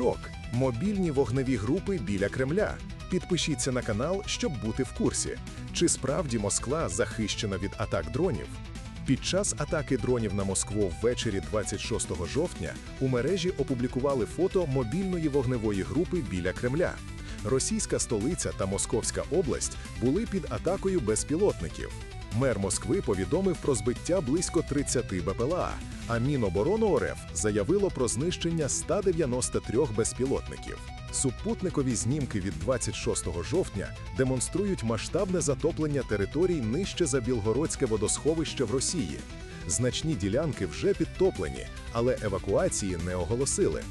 шок. Мобільні вогневі групи біля Кремля. Підпишіться на канал, щоб бути в курсі. Чи справді Москва захищена від атак дронів? Під час атаки дронів на Москву ввечері 26 жовтня у мережі опублікували фото мобільної вогневої групи біля Кремля. Російська столиця та Московська область були під атакою безпілотників. Мер Москви повідомив про збиття близько 30 БПЛА, а Міноборони РФ заявило про знищення 193 безпілотників. Супутникові знімки від 26 жовтня демонструють масштабне затоплення територій нижче за Білгородське водосховище в Росії. Значні ділянки вже підтоплені, але евакуації не оголосили.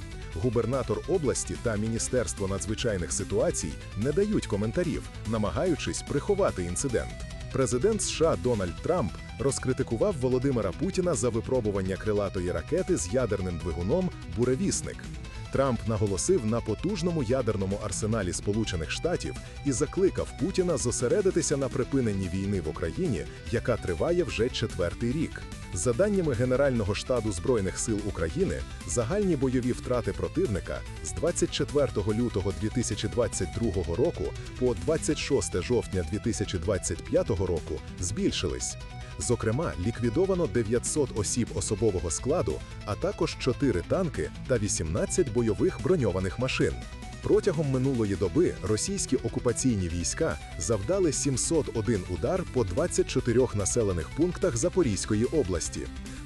Губернатор області та Міністерство надзвичайних ситуацій не дають коментарів, намагаючись приховати інцидент. Президент США Дональд Трамп розкритикував Володимира Путіна за випробування крилатої ракети з ядерним двигуном Буревісник. Трамп наголосив на потужному ядерному арсеналі Сполучених Штатів і закликав Путіна зосередитися на припиненні війни в Україні, яка триває вже четвертий рік. За даними Генерального штабу Збройних сил України, загальні бойові втрати противника з 24 лютого 2022 року по 26 жовтня 2025 року збільшились. Зокрема, ліквідовано 900 осіб особового складу, а також 4 танки та 18 бойових броньованих машин. Протягом минулої доби російські окупаційні війська завдали 701 удар по 24 населених пунктах Запорізької області.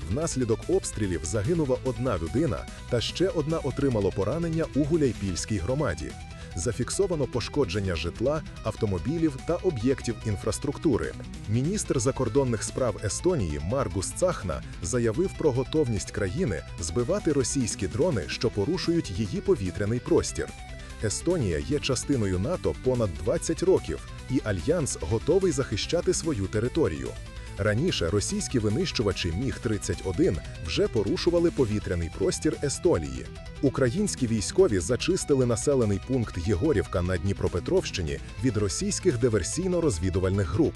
Внаслідок обстрілів загинула одна людина, та ще одна отримало поранення у Гуляйпільській громаді. Зафіксовано пошкодження житла, автомобілів та об'єктів інфраструктури. Міністр закордонних справ Естонії Маргус Цахна заявив про готовність країни збивати російські дрони, що порушують її повітряний простір. Естонія є частиною НАТО понад 20 років, і альянс готовий захищати свою територію. Раніше російські винищувачі Міг-31 вже порушували повітряний простір Естонії. Українські військові зачистили населений пункт Єгорівка на Дніпропетровщині від російських диверсійно-розвідувальних груп.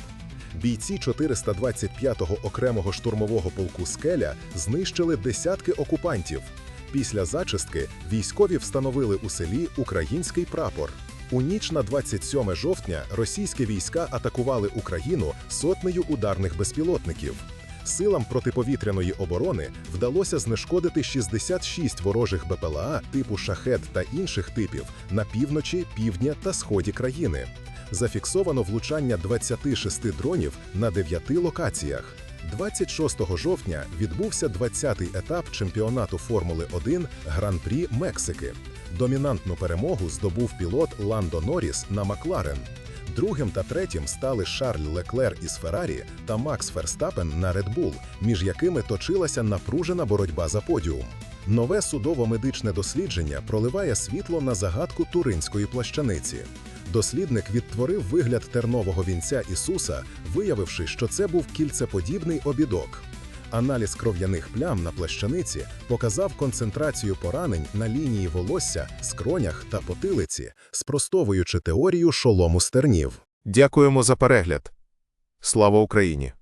Бійці 425-го окремого штурмового полку Скеля знищили десятки окупантів. Після зачистки військові встановили у селі український прапор. У ніч на 27 жовтня російські війська атакували Україну сотнею ударних безпілотників. Силам протиповітряної оборони вдалося знешкодити 66 ворожих БПЛА типу шахет та інших типів на півночі, півдня та сході країни. Зафіксовано влучання 26 дронів на 9 локаціях. 26 жовтня відбувся 20-й етап чемпіонату Формули 1 Гран-прі Мексики. Домінантну перемогу здобув пілот Ландо Норріс на Макларен. Другим та третім стали Шарль Леклер із Феррарі та Макс Ферстапен на Bull, між якими точилася напружена боротьба за подіум. Нове судово-медичне дослідження проливає світло на загадку туринської плащаниці. Дослідник відтворив вигляд тернового вінця Ісуса, виявивши, що це був кільцеподібний обідок. Аналіз кров'яних плям на плащаниці показав концентрацію поранень на лінії волосся, скронях та потилиці, спростовуючи теорію шолому стернів. Дякуємо за перегляд. Слава Україні!